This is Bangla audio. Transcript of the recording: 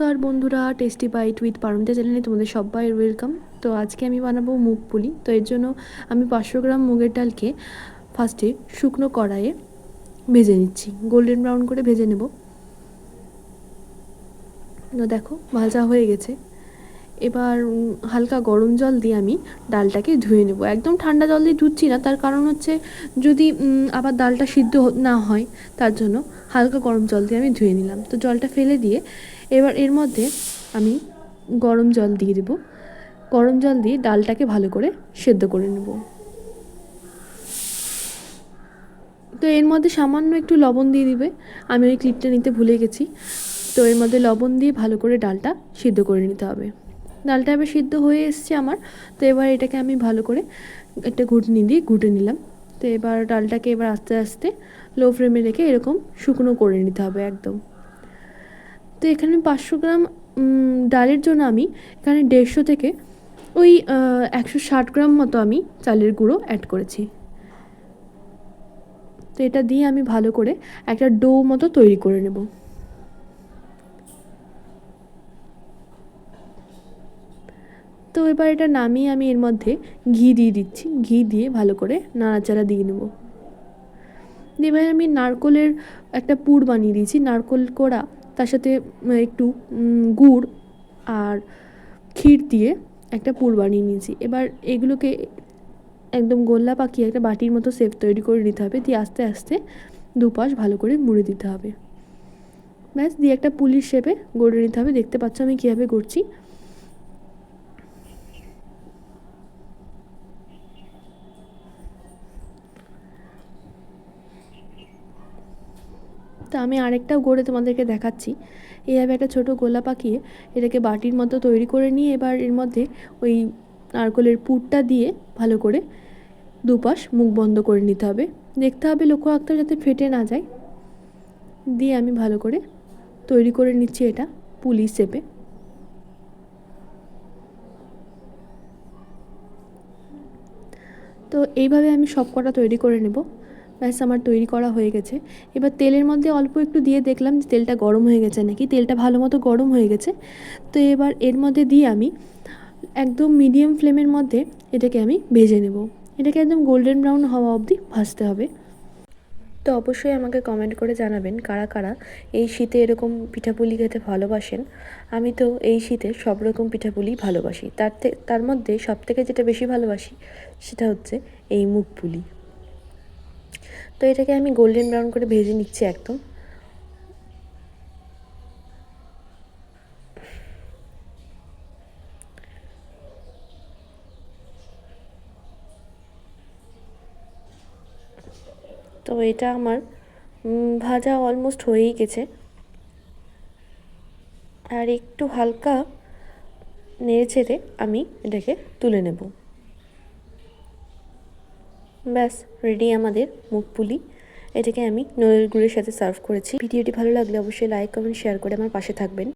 নমস্কার বন্ধুরা টেস্টি বাইট উইথ পারমিতা চ্যানেলে তোমাদের সবাই ওয়েলকাম তো আজকে আমি বানাবো মুগ পুলি। তো এর জন্য আমি পাঁচশো গ্রাম মুগের ডালকে ফার্স্টে শুকনো কড়াইয়ে ভেজে নিচ্ছি। গোল্ডেন ব্রাউন করে ভেজে নেব। তো দেখো, ভাজা হয়ে গেছে। এবার হালকা গরম জল দিয়ে আমি ডালটাকে ধুয়ে নেব। একদম ঠান্ডা জল দিয়ে ধুচ্ছি না, তার কারণ হচ্ছে যদি আবার ডালটা সিদ্ধ না হয়, তার জন্য হালকা গরম জল দিয়ে আমি ধুয়ে নিলাম। তো জলটা ফেলে দিয়ে এবার এর মধ্যে আমি গরম জল দিয়ে দেবো। গরম জল দিয়ে ডালটাকে ভালো করে সেদ্ধ করে নেব। তো এর মধ্যে সামান্য একটু লবণ দিয়ে দিবে। আমি ওই ক্লিপটা নিতে ভুলে গেছি। তো এর মধ্যে লবণ দিয়ে ভালো করে ডালটা সিদ্ধ করে নিতে হবে। ডালটা এবার সিদ্ধ হয়ে এসছে আমার। তো এবার এটাকে আমি ভালো করে একটা ঘুটনি দিয়ে ঘুটে নিলাম। তো এবার ডালটাকে এবার আস্তে আস্তে লো ফ্লেমে রেখে এরকম শুকনো করে নিতে হবে একদম। তো এখানে পাঁচশো গ্রাম ডালের জন্য আমি এখানে দেড়শো থেকে ওই একশো ষাট গ্রাম মতো আমি চালের গুঁড়ো অ্যাড করেছি। তো এটা দিয়ে আমি ভালো করে একটা ডো মতো তৈরি করে নেব। তো এবার এটা নামিয়ে আমি এর মধ্যে ঘি দিয়ে দিচ্ছি। ঘি দিয়ে ভালো করে নাড়াচাড়া দিয়ে নেব। এবার আমি নারকোলের একটা পুর বানিয়ে দিয়েছি। নারকোল কোড়া, তার সাথে একটু গুড় আর ক্ষীর দিয়ে একটা পুর বানিয়ে নিয়েছি। এবার এগুলোকে একদম গোল্লা পাকিয়ে একটা বাটির মতো শেপ তৈরি করে নিতে হবে। দিয়ে আস্তে আস্তে দুপাশ ভালো করে মুড়ে দিতে হবে। ব্যাস, দিয়ে একটা পুলির শেপে গড়ে নিতে হবে। দেখতে পাচ্ছ আমি কীভাবে করছি তো আমি আরেকটাও গড়ে তোমাদেরকে দেখাচ্ছি। এইভাবে একটা ছোটো গোলা পাকিয়ে এটাকে বাটির মতো তৈরি করে নিয়ে এবার এর মধ্যে ওই নারকলের পুরটা দিয়ে ভালো করে দুপাশ মুখ বন্ধ করে নিতে হবে। দেখতে হবে লক্ষ্য রাখতে যাতে ফেটে না যায়। দিয়ে আমি ভালো করে তৈরি করে নিচ্ছি এটা পুলি শেপে। তো এইভাবে আমি সব কটা তৈরি করে নেব। ব্যাস আমার তৈরি করা হয়ে গেছে। এবার তেলের মধ্যে অল্প একটু দিয়ে দেখলাম যে তেলটা গরম হয়ে গেছে নাকি, তেলটা ভালো মতো গরম হয়ে গেছে। তো এবার এর মধ্যে দিয়ে আমি একদম মিডিয়াম ফ্লেমের মধ্যে এটাকে আমি ভেজে নেব। এটাকে একদম গোল্ডেন ব্রাউন হওয়া অবধি ভাজতে হবে। তো অবশ্যই আমাকে কমেন্ট করে জানাবেন কারা কারা এই শীতে এরকম পিঠাপুলি খেতে ভালোবাসেন। আমি তো এই শীতে সব রকম পিঠাপুলি ভালোবাসি। তার তার মধ্যে সব থেকে যেটা বেশি ভালোবাসি সেটা হচ্ছে এই মুগ পুলি তো এটাকে আমি গোল্ডেন ব্রাউন করে ভেজে নিচ্ছি একদম। তো এটা আমার ভাজা অলমোস্ট হয়েই গেছে। আর একটু হালকা নেড়ে চেড়ে আমি এটাকে তুলে নেব। ব্যাস রেডি আমাদের মুখপুলি এটাকে আমি নলের গুড়ের সাথে সার্ভ করেছি। ভিডিওটি ভালো লাগলে অবশ্যই লাইক কমেন্ট শেয়ার করে আমার পাশে থাকবেন।